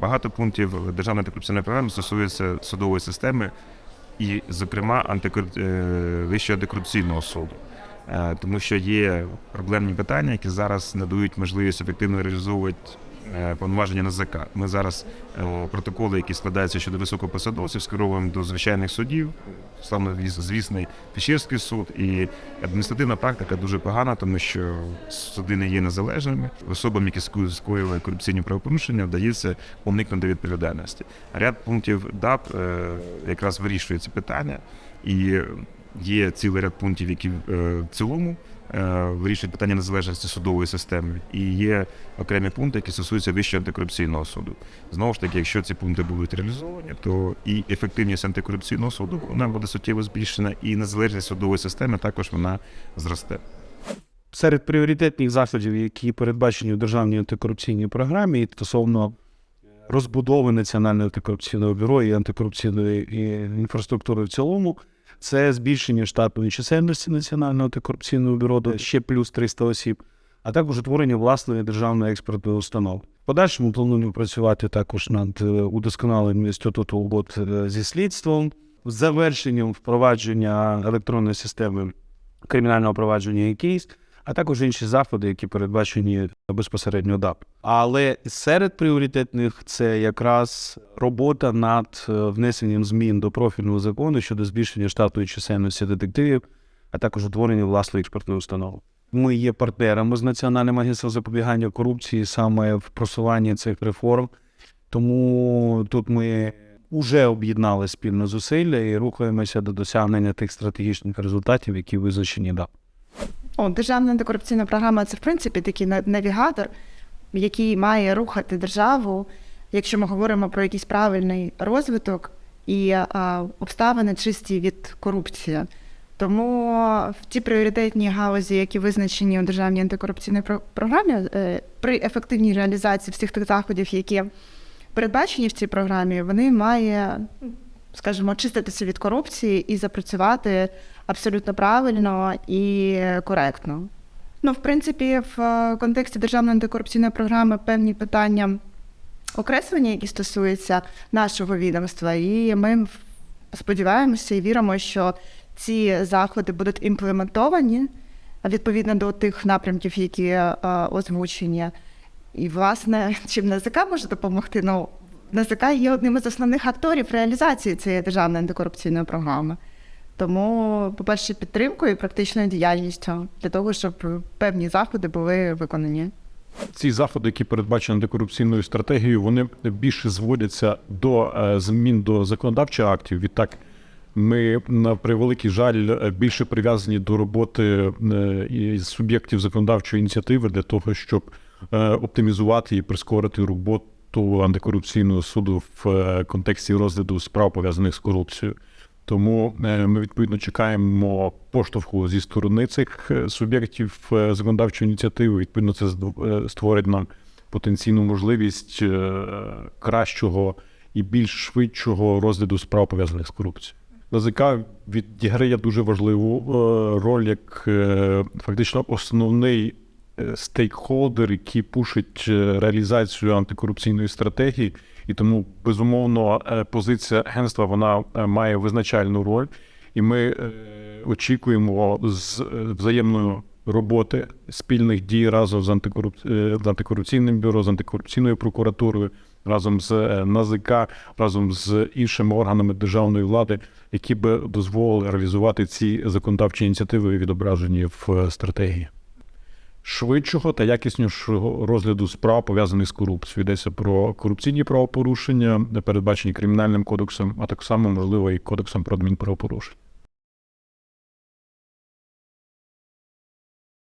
Багато пунктів державної антикорупційної програми стосується судової системи і, зокрема, антикор... е, Вищого антикорупційного суду. Е, Тому що є проблемні питання, які зараз надають можливість ефективно реалізовувати повноваження НАЗК. Ми зараз е, протоколи, які складаються щодо високопосадовців, скеровуємо до звичайних судів, саме звісний Печерський суд. І адміністративна практика дуже погана, тому що суди не є незалежними. Особам, які скоїли корупційні правопорушення, вдається уникнути відповідальності. Ряд пунктів ДАП е, якраз вирішує це питання, і є цілий ряд пунктів, які е, в цілому е, вирішують питання незалежності судової системи. І є окремі пункти, які стосуються Вищого антикорупційного суду. Знову ж таки, якщо ці пункти будуть реалізовані, то і ефективність антикорупційного суду вона буде суттєво збільшена, і незалежність судової системи також вона зросте. серед пріоритетних заходів, які передбачені в державній антикорупційній програмі, стосовно розбудови Національного антикорупційного бюро і антикорупційної інфраструктури в цілому, це збільшення штатної чисельності Національного антикорупційного бюро ще плюс 300 осіб, а також утворення власної державної експертної установи. Подальшому плануємо працювати також над е, удосконаленням інституту угод е, зі слідством, завершенням впровадження електронної системи кримінального провадження якийсь, а також інші заходи, які передбачені безпосередньо ДАП. Але серед пріоритетних це якраз робота над е, внесенням змін до профільного закону щодо збільшення штатної чисельності детективів, а також утворення власної експертної установи. Ми є партнерами з Національним агентством запобігання корупції саме в просуванні цих реформ. Тому тут ми вже об'єднали спільно зусилля і рухаємося до досягнення тих стратегічних результатів, які визначені ДАП. О, державна антикорупційна програма це в принципі такий на- навігатор, який має рухати державу, якщо ми говоримо про якийсь правильний розвиток і а, обставини чисті від корупції. Тому в ті пріоритетні галузі, які визначені у державній антикорупційній про- програмі, е, при ефективній реалізації всіх тих заходів, які передбачені в цій програмі, вони має, скажімо, очиститися від корупції і запрацювати абсолютно правильно і коректно. Ну, в принципі, в е, контексті державної антикорупційної програми певні питання окреслення, які стосуються нашого відомства, і ми сподіваємося і віримо, що ці заходи будуть імплементовані відповідно до тих напрямків, які е, озвучені. І, власне, чим НАЗК може допомогти? Ну, НАЗК є одним із основних акторів реалізації цієї державної антикорупційної програми. Тому, по-перше, підтримкою і практичною діяльністю для того, щоб певні заходи були виконані. Ці заходи, які передбачені антикорупційною стратегією, вони більше зводяться до е, змін до законодавчих актів. Відтак, ми на превеликий жаль більше прив'язані до роботи е, суб'єктів законодавчої ініціативи для того, щоб е, оптимізувати і прискорити роботу антикорупційного суду в е, контексті розгляду справ пов'язаних з корупцією. Тому е, ми відповідно чекаємо поштовху зі сторони цих е, суб'єктів законодавчої ініціативи. Відповідно, це створить нам потенційну можливість кращого і більш швидшого розгляду справ пов'язаних з корупцією. НАЗК відіграє дуже важливу роль як фактично основний стейкхолдер, який пушить е, реалізацію антикорупційної стратегії, і тому безумовно е, позиція агентства вона е, має визначальну роль, і ми очікуємо з взаємної роботи спільних дій разом з, антикоруп... з антикорупційним бюро, з антикорупційною прокуратурою, разом з НАЗК, разом з іншими органами державної влади, які би дозволили реалізувати ці законодавчі ініціативи, відображені в стратегії швидшого та якіснішого розгляду справ пов'язаних з корупцією. Йдеться про корупційні правопорушення, передбачені кримінальним кодексом, а так само можливо і кодексом про адмінправопорушення.